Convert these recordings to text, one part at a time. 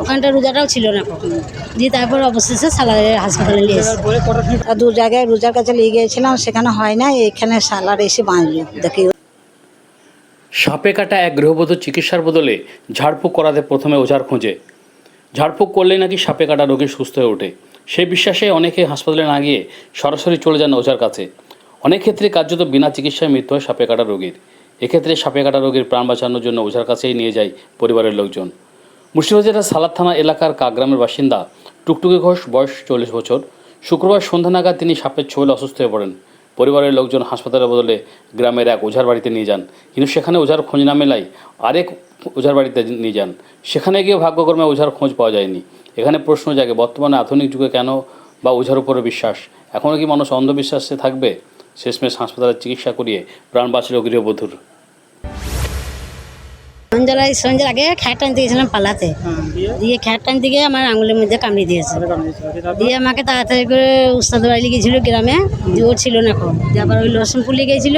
ওখানটা রোজাটাও ছিল না। কখনো দিয়ে তারপর অবশেষে সালারের হাসপাতালে নিয়ে আর দু জায়গায় রোজার কাছে নিয়ে গিয়েছিলাম, সেখানে হয় না এখানে সালার এসে বাঁচলো দেখি। সাপে কাটা এক গৃহবধূ চিকিৎসার বদলে ঝাড়ফুঁক করাতে প্রথমে ওঝার খোঁজে। ঝাড়ফুঁক করলেই নাকি সাপে কাটা রোগী সুস্থ হয়ে ওঠে। সেই বিশ্বাসে অনেকে হাসপাতালে না গিয়ে সরাসরি চলে যান ওঝার কাছে। অনেক ক্ষেত্রে কার্যত বিনা চিকিৎসায় মৃত্যু হয় সাপে কাটা রোগীর। এক্ষেত্রে সাপে কাটা রোগীর প্রাণ বাঁচানোর জন্য ওঝার কাছেই নিয়ে যায় পরিবারের লোকজন। মুর্শিদাবাদ সালাদ থানা এলাকার কাগ্রামের বাসিন্দা টুকটুকি ঘোষ, বয়স চল্লিশ বছর। শুক্রবার সন্ধ্যা নাগাদ তিনি সাপের ছোবলে অসুস্থ হয়ে পড়েন। পরিবারের লোকজন হাসপাতালের বদলে গ্রামের এক ওঝার বাড়িতে নিয়ে যান। কিন্তু সেখানে ওঝার খোঁজ না মেলায় আরেক ওঝার বাড়িতে নিয়ে যান। সেখানে গিয়ে ভাগ্যক্রমে ওঝার খোঁজ পাওয়া যায়নি। এখানে প্রশ্ন জাগে, বর্তমানে আধুনিক যুগে কেন বা ওঝার উপরে বিশ্বাস? এখনও কি মানুষ অন্ধবিশ্বাসে থাকবে? শেষমেশ হাসপাতালে চিকিৎসা করিয়ে প্রাণ বাঁচল গৃহবধূর। সন্ধ্যায় সন্ধ্যার আগে খ্যাট টানতে গেছিলাম পালাতে। হ্যাঁ। দিয়ে খ্যাট টানতে গিয়ে আমার আঙুলের মধ্যে কামড়ে দিয়েছে। দিয়ে আমাকে তাড়াতাড়ি করে উস্তাদ বাড়ি গিয়েছিল গ্রামে। দিয়ে ও ছিল না কখন। দিয়ে আবার ওই লসনপুলি গিয়েছিল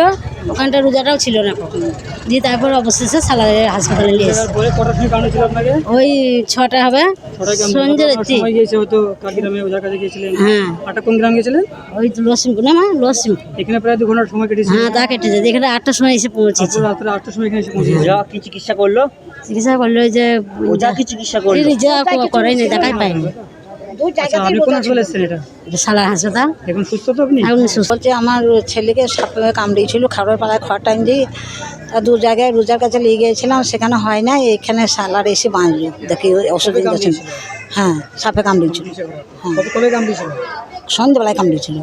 ওখানটা রোজাটাও ছিল না কখনো। দিয়ে তারপর অবশেষে সালারের হাসপাতালে নিয়ে ওই ছটা হবে। সন্ধ্যে রাত্রি হ্যাঁ। কোন গ্রাম গেছিলেন ওই লসিমপুর না মা? লসিমপুর এখানে প্রায় দু ঘণ্টার সময় কেটেছে হ্যাঁ তা কেটেছে। এখানে আটটার সময় এসে পৌঁছেছে। রাত্রে আটটার সময় এখানে এসে পৌঁছেছে। কি চিকিৎসা করল? চিকিৎসা করল যে ওঝা কি চিকিৎসা করল? যা করাই নাই দেখাই পাইনি। আচ্ছা আমার ছেলেকে সাপে কামড়িয়েছিল খাবার পাড়ায় খাওয়ার টাইম দিয়ে। তা দু জায়গায় রোজার কাছে নিয়ে গিয়েছিলাম সেখানে হয় না এখানে সালার এসে বাঁচলো। দেখি ওষুধ হ্যাঁ সাপে কামড়িয়েছিল? সন্ধ্যেবেলায় কামড়িয়েছিল।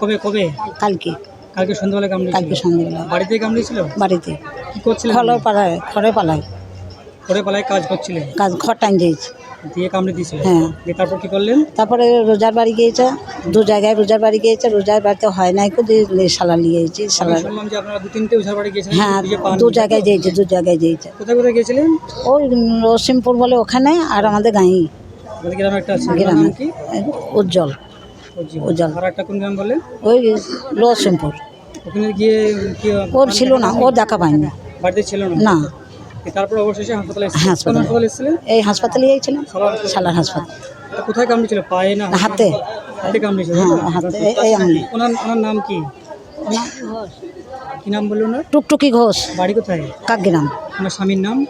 কবে কবে? কালকে। কালকে সন্ধ্যাবেলা কালকে কামড়িয়েছিল সন্ধ্যেবেলা। বাড়িতে কামড়িয়েছিল বাড়িতে। কি করছিলেন? খড়ের পাড়ায় খড়ে পালায়। পরে পালায় কাজ করছিলেন? কাজ খড় টাইম দিয়েছে। দিয়ে কামড়ে দিয়েছিল? হ্যাঁ। দিয়ে তারপর কি করলেন? তারপরে রোজার বাড়ি গিয়েছে। দু জায়গায় রোজার বাড়ি গিয়েছে। রোজার বাড়িতে হয় নাই কো দিয়ে সালা নিয়ে গেছি আমি সালা শুনলাম যে আপনারা দু তিনটে ওঝার বাড়ি গিয়েছিলেন হ্যাঁ দু জায়গায় যেয়েছে দু জায়গায় যেয়েছে কোথায় কোথায় গিয়েছিলেন? ওই রসিমপুর বলে ওখানে আর আমাদের আমাদের গ্রামে একটা আছে। গ্রামে। কি? উজ্জ্বল। উজ্জ্বল। আর একটা কোন গ্রাম বলে? ওই রসিমপুর ওখানে গিয়ে কি ওর ছিল না ও দেখা পায়নি। বাড়িতে ছিল না? না। তারপর অবশেষে হাসপাতালে। কোন হাসপাতালে। এসেছিলেন? এই হাসপাতালে গিয়েছিলাম সালার সালার হাসপাতাল। কোথায় কামড়েছিল পায়ে না হাতে? হাতে। কামড়েছিল হ্যাঁ হাতে এই- আঙুলে ওনার ওনার নাম কি? কি নাম বলল ওনার? টুকটুকি ঘোষ। বাড়ি কোথায়? কাকগ্রাম। ওনার স্বামীর নাম?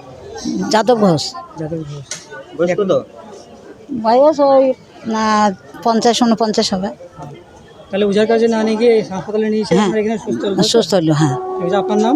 যাদব ঘোষ। যাদব ঘোষ। বয়স কত? বয়স ওই না পঞ্চাশ উনপঞ্চাশ হবে। তাহলে উজার কাজে না নিয়ে গিয়ে হাসপাতালে নিয়ে এসে হ্যাঁ। এখানে সুস্থ হলো হ্যাঁ। আপনার নাম?